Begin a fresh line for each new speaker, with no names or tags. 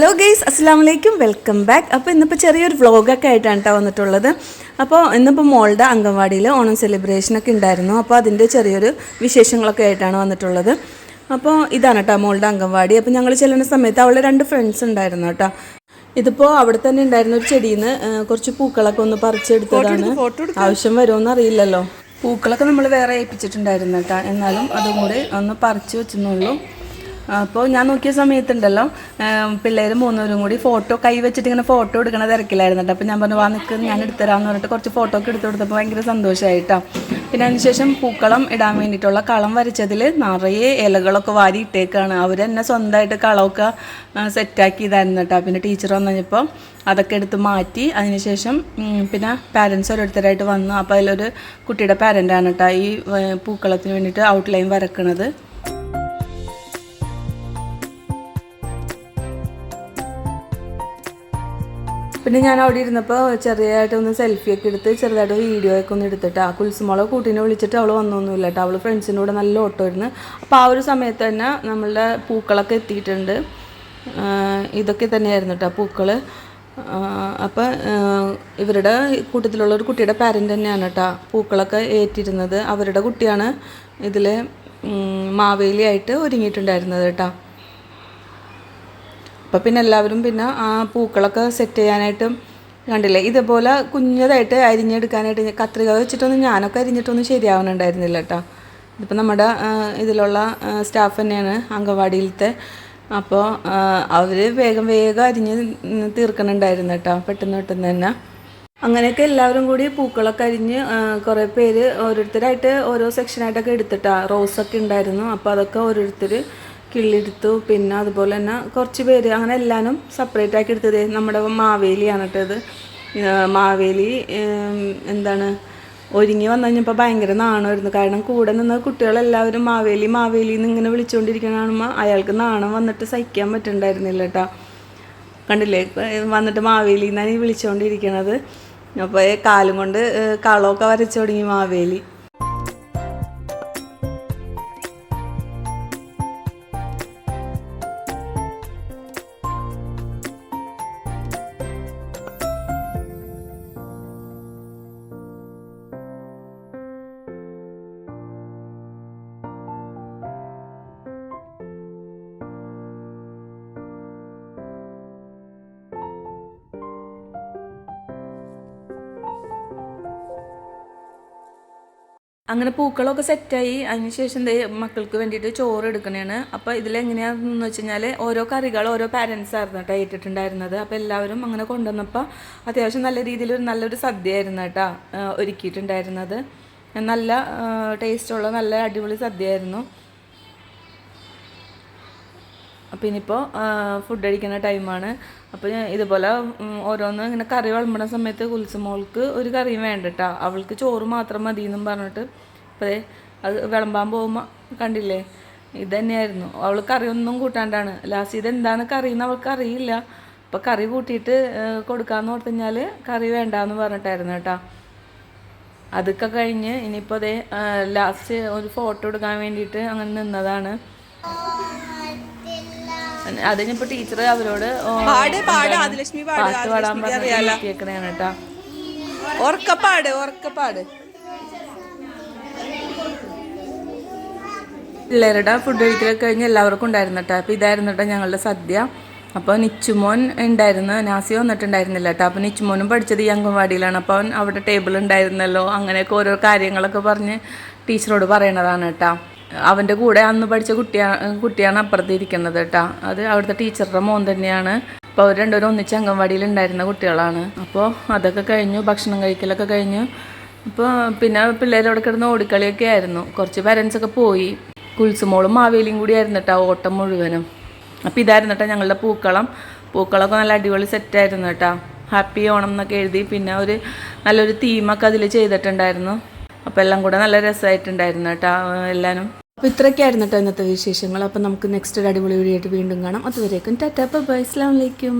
Hello guys അസ്സാം വലൈക്കും welcome back അപ്പോൾ ഇന്നിപ്പോൾ ചെറിയൊരു വ്ളോഗൊക്കെ ആയിട്ടാണ് കേട്ടോ വന്നിട്ടുള്ളത്. അപ്പോൾ ഇന്നിപ്പോൾ മോളുടെ അംഗൻവാടിയിൽ ഓണം സെലിബ്രേഷനൊക്കെ ഉണ്ടായിരുന്നു. അപ്പോൾ അതിന്റെ ചെറിയൊരു വിശേഷങ്ങളൊക്കെ ആയിട്ടാണ് വന്നിട്ടുള്ളത്. അപ്പോൾ ഇതാണ് കേട്ടോ മോളുടെ അംഗൻവാടി. അപ്പോൾ ഞങ്ങൾ ചെല്ലുന്ന സമയത്ത് അവളെ രണ്ട് ഫ്രണ്ട്സ് ഉണ്ടായിരുന്നു കേട്ടോ ഇതിപ്പോൾ അവിടെ തന്നെ ഉണ്ടായിരുന്ന ഒരു ചെടിയിൽ നിന്ന് കുറച്ച് പൂക്കളൊക്കെ ഒന്ന് പറിച്ചെടുത്തതാണ്. ആവശ്യം വരുമെന്ന് അറിയില്ലല്ലോ. പൂക്കളൊക്കെ നമ്മൾ വേറെ ഏൽപ്പിച്ചിട്ടുണ്ടായിരുന്നു കേട്ടോ എന്നാലും അതും കൂടി ഒന്ന് പറിച്ചു വെച്ചെന്നുള്ളൂ അപ്പോൾ ഞാൻ നോക്കിയ സമയത്തുണ്ടല്ലോ പിള്ളേർ മൂന്നുപേരും കൂടി ഫോട്ടോ കൈ വെച്ചിട്ട് ഇങ്ങനെ ഫോട്ടോ എടുക്കണ തിരക്കിലായിരുന്നു കേട്ടോ. അപ്പോൾ ഞാൻ പറഞ്ഞു വാ നിൽക്ക് ഞാൻ എടുത്തരാമെന്ന് പറഞ്ഞിട്ട് കുറച്ച് ഫോട്ടോ ഒക്കെ എടുത്തു കൊടുത്തപ്പോൾ ഭയങ്കര സന്തോഷമായിട്ടോ പിന്നെ അതിനുശേഷം പൂക്കളം ഇടാൻ വേണ്ടിയിട്ടുള്ള കളം വരച്ചതിൽ നിറയെ ഇലകളൊക്കെ വാരി ഇട്ടേക്കാണ്. അവർ തന്നെ സ്വന്തമായിട്ട് കളമൊക്കെ സെറ്റാക്കി ഇതായിരുന്നു കേട്ടോ. പിന്നെ ടീച്ചർ വന്നു അതൊക്കെ എടുത്ത് മാറ്റി അതിനുശേഷം പിന്നെ പാരൻസ് ഓരോരുത്തരായിട്ട് വന്നു അപ്പോൾ അതിലൊരു കുട്ടിയുടെ പാരന്റാണ് കേട്ടോ ഈ പൂക്കളത്തിന് വേണ്ടിയിട്ട് ഔട്ട്ലൈൻ വരക്കണത്. പിന്നെ ഞാൻ അവിടെ ഇരുന്നപ്പോൾ ചെറിയതായിട്ട് ഒന്ന് സെൽഫി ഒക്കെ എടുത്ത് ചെറുതായിട്ട് വീഡിയോ ഒക്കെ ഒന്ന് എടുത്തിട്ട് ആ കുൽസുമോളെ കൂട്ടിനെ വിളിച്ചിട്ട് അവൾ വന്നൊന്നുമില്ല കേട്ടോ. അവൾ ഫ്രണ്ട്സിന്റെ കൂടെ നല്ല ഓട്ടോ ഇരുന്ന് അപ്പോൾ ആ ഒരു സമയത്ത് തന്നെ നമ്മളുടെ പൂക്കളൊക്കെ എത്തിയിട്ടുണ്ട്. ഇതൊക്കെ തന്നെയായിരുന്നു കേട്ടോ പൂക്കൾ അപ്പോൾ ഇവരുടെ കൂട്ടത്തിലുള്ള ഒരു കുട്ടിയുടെ പാരന്റ് തന്നെയാണ് കേട്ടോ പൂക്കളൊക്കെ ഏറ്റിരുന്നത്. അവരുടെ കുട്ടിയാണ് ഇതിൽ മാവേലിയായിട്ട് ഒരുങ്ങിയിട്ടുണ്ടായിരുന്നത് കേട്ടോ. അപ്പോൾ പിന്നെ എല്ലാവരും പിന്നെ ആ പൂക്കളൊക്കെ സെറ്റ് ചെയ്യാനായിട്ടും കണ്ടില്ലേ? ഇതേപോലെ കുഞ്ഞതായിട്ട് അരിഞ്ഞെടുക്കാനായിട്ട് കത്രിക വെച്ചിട്ടൊന്നും ഞാനൊക്കെ അരിഞ്ഞിട്ടൊന്നും ശരിയാവുന്നുണ്ടായിരുന്നില്ല കേട്ടോ. ഇതിപ്പോൾ നമ്മുടെ ഇതിലുള്ള സ്റ്റാഫ് തന്നെയാണ് അംഗൻവാടിയിലത്തെ അപ്പോൾ അവർ വേഗം വേഗം അരിഞ്ഞ് തീർക്കണുണ്ടായിരുന്നു കേട്ടോ. പെട്ടെന്ന് പെട്ടെന്ന് തന്നെ. അങ്ങനെയൊക്കെ എല്ലാവരും കൂടി പൂക്കളൊക്കെ അരിഞ്ഞ് കുറേ പേര് ഓരോരുത്തരായിട്ട് ഓരോ സെക്ഷനായിട്ടൊക്കെ എടുത്തിട്ടാണ് റോസൊക്കെ ഉണ്ടായിരുന്നു. അപ്പോൾ അതൊക്കെ ഓരോരുത്തർ കിള്ളിയെടുത്തു. പിന്നെ അതുപോലെ തന്നെ കുറച്ച് പേര് അങ്ങനെ എല്ലാവരും സെപ്പറേറ്റ് ആക്കി എടുത്തത്. നമ്മുടെ മാവേലിയാണ് കേട്ടത് മാവേലി എന്താണ് ഒരുങ്ങി വന്നു കഴിഞ്ഞപ്പോൾ ഭയങ്കര നാണമായിരുന്നു. കാരണം കൂടെ നിന്ന് കുട്ടികളെല്ലാവരും മാവേലി മാവേലി എന്ന് ഇങ്ങനെ വിളിച്ചുകൊണ്ടിരിക്കുന്ന കാണുമ്പോൾ അയാൾക്ക് നാണം വന്നിട്ട് സഹിക്കാൻ പറ്റുന്നുണ്ടായിരുന്നില്ല കേട്ടോ. കണ്ടില്ലേ? വന്നിട്ട് മാവേലി എന്നാണ് ഈ വിളിച്ചുകൊണ്ടിരിക്കണത് അപ്പോൾ കാലും കൊണ്ട് കളമൊക്കെ വരച്ചു തുടങ്ങി മാവേലി. അങ്ങനെ പൂക്കളൊക്കെ സെറ്റായി. അതിനുശേഷം മക്കൾക്ക് വേണ്ടിയിട്ട് ചോറ് എടുക്കണേണ്. അപ്പോൾ ഇതിലെങ്ങനെയാണെന്ന് വെച്ച് കഴിഞ്ഞാൽ ഓരോ കറികൾ ഓരോ പാരൻസ് ആയിരുന്നു കേട്ടോ ഏറ്റിട്ടുണ്ടായിരുന്നത്. അപ്പോൾ എല്ലാവരും അങ്ങനെ കൊണ്ടുവന്നപ്പോൾ അത്യാവശ്യം നല്ല രീതിയിൽ ഒരു നല്ലൊരു സദ്യയായിരുന്നു കേട്ടോ ഒരുക്കിയിട്ടുണ്ടായിരുന്നത്. നല്ല ടേസ്റ്റുള്ള നല്ല അടിപൊളി സദ്യയായിരുന്നു. അപ്പോൾ ഇനിയിപ്പോൾ ഫുഡ് അടിക്കുന്ന ടൈമാണ് അപ്പോൾ ഞാൻ ഇതുപോലെ ഓരോന്ന് ഇങ്ങനെ കറി വിളമ്പണ സമയത്ത് കുൽസുമോൾക്ക് ഒരു കറിയും വേണ്ടട്ടാ. അവൾക്ക് ചോറ് മാത്രം മതി എന്നും പറഞ്ഞിട്ട് അപ്പോൾ അത് വിളമ്പാൻ പോകുമ്പോൾ കണ്ടില്ലേ? ഇത് തന്നെയായിരുന്നു അവൾ കറി ഒന്നും കൂട്ടാണ്ടാണ്. ലാസ്റ്റ് ഇത് എന്താണ് കറി എന്ന് അവൾക്ക് അറിയില്ല. അപ്പോൾ കറി കൂട്ടിയിട്ട് കൊടുക്കാമെന്ന് ഓർത്ത് കഴിഞ്ഞാൽ കറി വേണ്ടാന്ന് പറഞ്ഞിട്ടായിരുന്നു കേട്ടോ. അതൊക്കെ കഴിഞ്ഞ് ഇനിയിപ്പോൾ അതേ ലാസ്റ്റ് ഒരു ഫോട്ടോ എടുക്കാൻ വേണ്ടിയിട്ട് അങ്ങനെ നിന്നതാണ്. അതിനിപ്പോ ടീച്ചർ അവരോട് പാട്ട് പാടാൻ പറഞ്ഞേക്കണേണ് കേട്ടാ.
ഉറക്കപ്പാട് ഉറക്കപ്പാട്.
പിള്ളേരുടെ ഫുഡ് കഴിക്കലൊക്കെ കഴിഞ്ഞ് എല്ലാവർക്കും ഉണ്ടായിരുന്നു കേട്ടോ. അപ്പോൾ ഇതായിരുന്നു കേട്ടോ ഞങ്ങളുടെ സദ്യ. അപ്പോൾ നിച്ചുമോൻ ഉണ്ടായിരുന്നു. നാസി വന്നിട്ടുണ്ടായിരുന്നില്ല കേട്ടോ. അപ്പോൾ നിച്ചുമോനും പഠിച്ചത് ഈ അംഗൻവാടിയിലാണ്. അപ്പോൾ അവൻ അവിടെ ടേബിൾ ഉണ്ടായിരുന്നല്ലോ. അങ്ങനെയൊക്കെ ഓരോ കാര്യങ്ങളൊക്കെ പറഞ്ഞ് ടീച്ചറോട് പറയണതാണ് കേട്ടോ. അവന്റെ കൂടെ അന്ന് പഠിച്ച കുട്ടിയാണ് കുട്ടിയാണ് അപ്പുറത്ത് ഇരിക്കുന്നത് കേട്ടോ. അത് അവിടുത്തെ ടീച്ചറുടെ മോൻ തന്നെയാണ്. അപ്പോൾ അവർ രണ്ടുപേരും ഒന്നിച്ച് അംഗൻവാടിയിൽ ഉണ്ടായിരുന്ന കുട്ടികളാണ്. അപ്പോൾ അതൊക്കെ കഴിഞ്ഞു ഭക്ഷണം കഴിക്കലൊക്കെ കഴിഞ്ഞു. അപ്പോൾ പിന്നെ പിള്ളേർ അവിടെ കിടന്ന് ഓടിക്കളിയൊക്കെ ആയിരുന്നു. കുറച്ച് പാരൻസൊക്കെ പോയി. കുൽസുമോളും മാവേലിയും കൂടി ആയിരുന്നു കേട്ടോ ഓട്ടം മുഴുവനും. അപ്പോൾ ഇതായിരുന്നു കേട്ടോ ഞങ്ങളുടെ പൂക്കളം. പൂക്കളൊക്കെ നല്ല അടിപൊളി സെറ്റായിരുന്നു കേട്ടോ. ഹാപ്പി ഓണം എന്നൊക്കെ എഴുതി പിന്നെ ഒരു നല്ലൊരു തീമൊക്കെ അതിൽ ചെയ്തിട്ടുണ്ടായിരുന്നു. അപ്പോൾ എല്ലാം കൂടെ നല്ല രസമായിട്ടുണ്ടായിരുന്നു കേട്ടോ എല്ലാവരും അപ്പോൾ ഇത്രയൊക്കെയായിരുന്നു കേട്ടോ ഇന്നത്തെ വിശേഷങ്ങൾ. അപ്പോൾ നമുക്ക് നെക്സ്റ്റ് ഒരു അടിപൊളി വീഡിയോ ആയിട്ട് വീണ്ടും കാണാം. അതുവരേക്കും ടാറ്റാ ബൈ അസ്ലാം വലൈക്കും